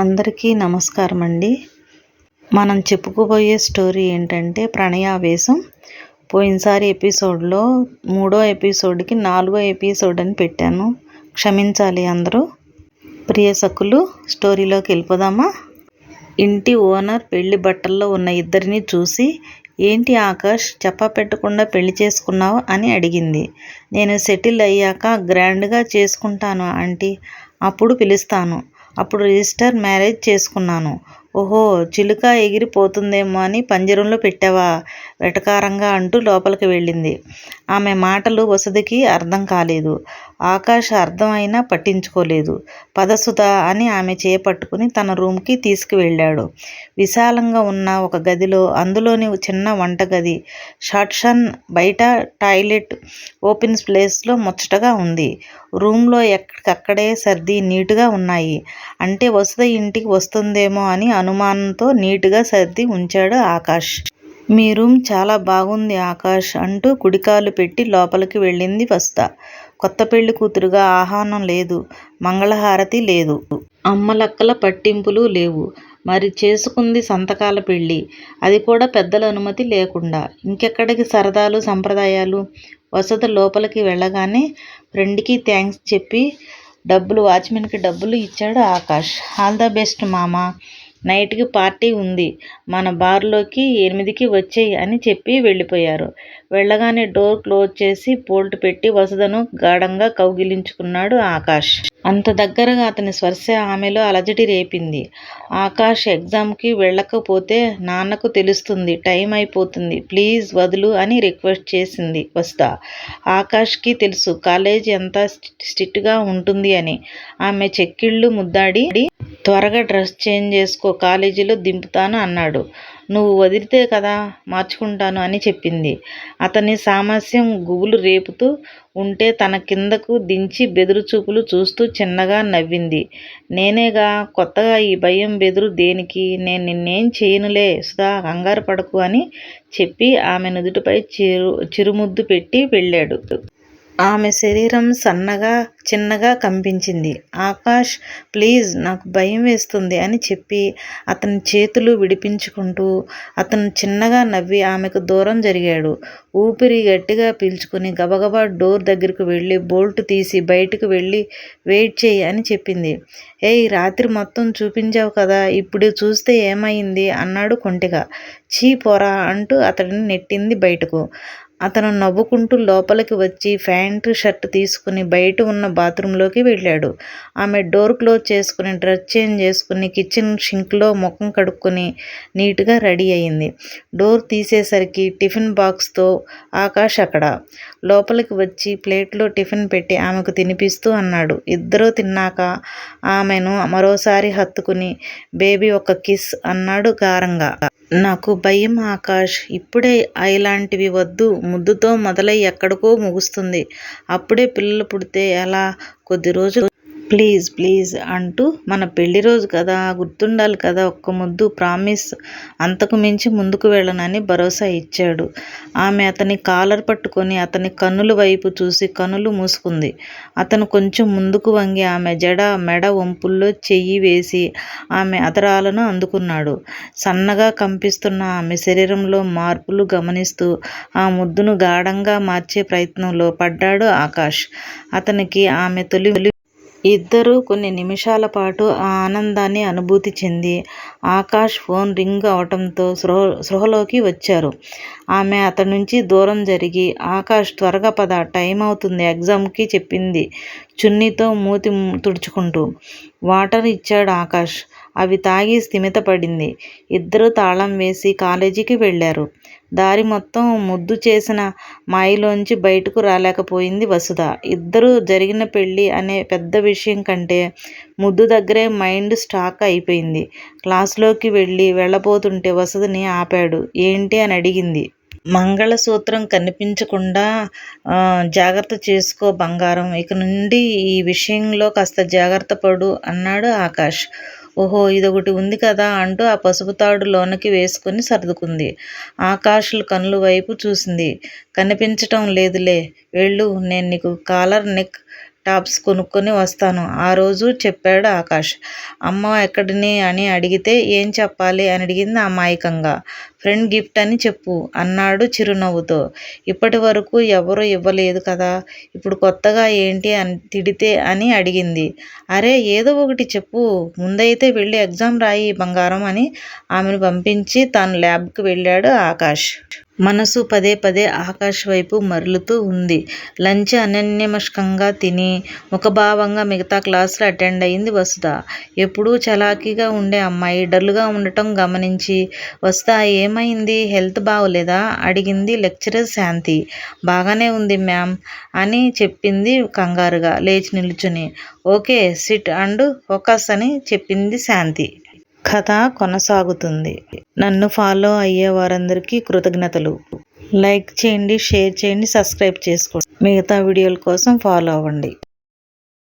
అందరికీ నమస్కారం అండి మనం చెప్పుకోబోయే స్టోరీ ఏంటంటే ప్రణయావేశం. పోయినసారి ఎపిసోడ్లో మూడో ఎపిసోడ్కి నాలుగో ఎపిసోడ్ అని పెట్టాను. క్షమించాలి అందరూ. ప్రియసకులు స్టోరీలోకి వెళ్ళిపోదామా? ఇంటి ఓనర్ పెళ్ళి బట్టల్లో ఉన్న ఇద్దరిని చూసి ఏంటి ఆకాష్ చెప్పా పెట్టకుండా పెళ్ళి చేసుకున్నావు? అని అడిగింది. నేను సెటిల్ అయ్యాక గ్రాండ్గా చేసుకుంటాను ఆంటీ. అప్పుడు పిలుస్తాను. అప్పుడు రిజిస్టర్ మ్యారేజ్ చేసుకున్నాను. ఓహో చిలుక ఎగిరిపోతుందేమో అని పంజరంలో పెట్టావా? వెటకారంగా అంటూ లోపలికి వెళ్ళింది. ఆమె మాటలు వసతికి అర్థం కాలేదు. ఆకాశ అర్థం అయినా పట్టించుకోలేదు. పదసుధ అని ఆమె చేపట్టుకుని తన రూమ్కి తీసుకువెళ్ళాడు. విశాలంగా ఉన్న ఒక గదిలో అందులోని చిన్న వంటగది షాట్షన్ బయట టాయిలెట్ ఓపెన్ ప్లేస్లో ముచ్చటగా ఉంది. రూమ్లో ఎక్కడికక్కడే సర్ది నీటుగా ఉన్నాయి. అంటే వసుధ ఇంటికి వస్తుందేమో అని అనుమానంతో నీటుగా సర్ది ఉంచాడు ఆకాష్. మీ రూమ్ చాలా బాగుంది ఆకాష్ అంటూ కుడికాలు పెట్టి లోపలికి వెళ్ళింది వస్తా. కొత్త పెళ్ళి కూతురుగా ఆహ్వానం లేదు మంగళహారతి లేదు. అమ్మలక్కల పట్టింపులు లేవు. మరి చేసుకుంది సంతకాల పెళ్ళి అది కూడా పెద్దల అనుమతి లేకుండా. ఇంకెక్కడికి సరదాలు సంప్రదాయాలు? వసతి లోపలికి వెళ్ళగానే ఫ్రెండ్కి థ్యాంక్స్ చెప్పి డబ్బులు వాచ్మెన్కి డబ్బులు ఇచ్చాడు ఆకాష్. ఆల్ ద బెస్ట్ మామా. నైట్కి పార్టీ ఉంది. మన బార్లోకి ఎనిమిదికి వచ్చేయి అని చెప్పి వెళ్ళిపోయారు. వెళ్ళగానే డోర్ క్లోజ్ చేసి బోల్ట్ పెట్టి వసుధను గాఢంగా కౌగిలించుకున్నాడు ఆకాష్. అంత దగ్గరగా అతని స్పర్శ ఆమెలో అలజడి రేపింది. ఆకాష్ ఎగ్జామ్కి వెళ్ళకపోతే నాన్నకు తెలుస్తుంది టైం అయిపోతుంది ప్లీజ్ వదులు అని రిక్వెస్ట్ చేసింది వస్తా ఆకాష్కి తెలుసు కాలేజ్ ఎంత స్ట్రిక్ట్గా ఉంటుంది అని. ఆమె చెక్కిళ్ళు ముద్దాడి త్వరగా డ్రెస్ చేంజ్ చేసుకో కాలేజీలో దింపుతాను అన్నాడు. నువ్వు వదిలితే కదా మార్చుకుంటాను అని చెప్పింది. అతని సామస్యం గుబులు రేపుతూ ఉంటే తన కిందకు దించి బెదురు చూపులు చూస్తూ చిన్నగా నవ్వింది. నేనేగా కొత్తగా ఈ భయం బెదురు దేనికి? నేను నిన్నేం చేయనులే సుధా కంగారు పడకు అని చెప్పి ఆమె నుదుటిపై చిరు చిరుముద్దు పెట్టి వెళ్ళాడు. ఆమె శరీరం సన్నగా చిన్నగా కంపించింది. ఆకాష్ ప్లీజ్ నాకు భయం వేస్తుంది అని చెప్పి అతని చేతులు విడిపించుకుంటూ అతను చిన్నగా నవ్వి ఆమెకు దూరం జరిగాడు. ఊపిరి గట్టిగా పీల్చుకుని గబగబా డోర్ దగ్గరకు వెళ్ళి బోల్ట్ తీసి బయటకు వెళ్ళి వెయిట్ చేయి అని చెప్పింది. ఏయ్ రాత్రి మొత్తం చూపించావు కదా ఇప్పుడు చూస్తే ఏమైంది? అన్నాడు కొంటిగా. చీ పోరా అంటూ అతడిని నెట్టింది బయటకు. అతను నవ్వుకుంటూ లోపలికి వచ్చి ప్యాంటు షర్ట్ తీసుకుని బయట ఉన్న బాత్రూంలోకి వెళ్ళాడు. ఆమె డోర్ క్లోజ్ చేసుకుని డ్రెస్ చేంజ్ చేసుకుని కిచెన్ షింక్లో ముఖం కడుక్కొని నీట్గా రెడీ అయింది. డోర్ తీసేసరికి టిఫిన్ బాక్స్తో ఆకాష్ అక్కడ. లోపలికి వచ్చి ప్లేట్లో టిఫిన్ పెట్టి ఆమెకు తినిపిస్తూ అన్నాడు. ఇద్దరూ తిన్నాక ఆమెను మరోసారి హత్తుకుని బేబీ ఒక కిస్ అన్నాడు గారంగా. నాకు భయం ఆకాష్. ఇప్పుడే ఇలాంటివి వద్దు. ముద్దుతో మొదలై ఎక్కడికో ముగుస్తుంది. అప్పుడే పిల్లలు పుడితే ఎలా? కొద్ది రోజులు ప్లీజ్ ప్లీజ్ అంటూ మన పెళ్ళి రోజు కదా గుర్తుండాలి కదా ఒక్క ముద్దు ప్రామిస్ అంతకు మించి ముందుకు వెళ్ళనని భరోసా ఇచ్చాడు. ఆమె అతని కాలర్ పట్టుకొని అతని కన్నుల వైపు చూసి కనులు మూసుకుంది. అతను కొంచెం ముందుకు వంగి ఆమె జడ మెడ వంపుల్లో చెయ్యి వేసి ఆమె అతరాలను అందుకున్నాడు. సన్నగా కంపిస్తున్న ఆమె శరీరంలో మార్పులు గమనిస్తూ ఆ ముద్దును గాఢంగా మార్చే ప్రయత్నంలో పడ్డాడు ఆకాష్. అతనికి ఆమె తొలి ఇద్దరూ కొన్ని నిమిషాల పాటు ఆ ఆనందాన్ని అనుభూతి చెంది ఆకాష్ ఫోన్ రింగ్ అవటంతో స్పృహ స్పృహలోకి వచ్చారు. ఆమె అతడి నుంచి దూరం జరిగి ఆకాష్ త్వరగా పద టైం అవుతుంది ఎగ్జామ్కి చెప్పింది చున్నీతో మూతి తుడుచుకుంటూ. వాటర్ ఇచ్చాడు ఆకాష్. అవి తాగి స్థిమితపడింది ఇద్దరు తాళం వేసి కాలేజీకి వెళ్ళారు. దారి మొత్తం ముద్దు చేసిన మాయలోంచి బయటకు రాలేకపోయింది వసుధ. ఇద్దరు జరిగిన పెళ్ళి అనే పెద్ద విషయం కంటే ముద్దు దగ్గరే మైండ్ స్టాక్ అయిపోయింది. క్లాస్లోకి వెళ్ళి వెళ్ళబోతుంటే వసుధని ఆపాడు. ఏంటి అని అడిగింది. మంగళసూత్రం కనిపించకుండా జాగ్రత్త చేసుకో బంగారం. ఇక నుండి ఈ విషయంలో కాస్త జాగ్రత్త పడు అన్నాడు ఆకాష్. ఓహో ఇదొకటి ఉంది కదా అంటూ ఆ పసుపు తాడు లోనకి వేసుకుని సర్దుకుంది. ఆకాశులు కనుల వైపు చూసింది. కనిపించటం లేదులే. వెళ్ళు నేను నీకు కాలర్ నెక్ టాప్స్ కొనుక్కొని వస్తాను. ఆ రోజు చెప్పాడు ఆకాష్. అమ్మ ఎక్కడిని అని అడిగితే ఏం చెప్పాలి అని అడిగింది అమాయకంగా. ఫ్రెండ్ గిఫ్ట్ అని చెప్పు అన్నాడు చిరునవ్వుతో. ఇప్పటి వరకు ఎవరు ఇవ్వలేదు కదా ఇప్పుడు కొత్తగా ఏంటి అని తిడితే అని అడిగింది. అరే ఏదో ఒకటి చెప్పు ముందైతే వెళ్ళి ఎగ్జామ్ రాయి బంగారం అని ఆమెను పంపించి తాను ల్యాబ్కి వెళ్ళాడు ఆకాష్. మనసు పదే పదే ఆకాశ్ వైపు మరలుతూ ఉంది. లంచ్ అనన్యమష్కంగా తిని ముఖభావంగా మిగతా క్లాసులు అటెండ్ అయింది వసుధ. ఎప్పుడూ చలాకీగా ఉండే అమ్మాయి డల్గా ఉండటం గమనించి వసుధ ఏమైంది? హెల్త్ బాగోలేదా అడిగింది లెక్చరర్ శాంతి. బాగానే ఉంది మ్యామ్ అని చెప్పింది కంగారుగా లేచి నిల్చుని. ఓకే సిట్ అండ్ ఫోకస్ అని చెప్పింది శాంతి. కథ కొనసాగుతుంది. నన్ను ఫాలో అయ్యే వారందరికీ కృతజ్ఞతలు. లైక్ చేయండి షేర్ చేయండి సబ్స్క్రైబ్ చేసుకోండి. మిగతా వీడియోల కోసం ఫాలో అవ్వండి.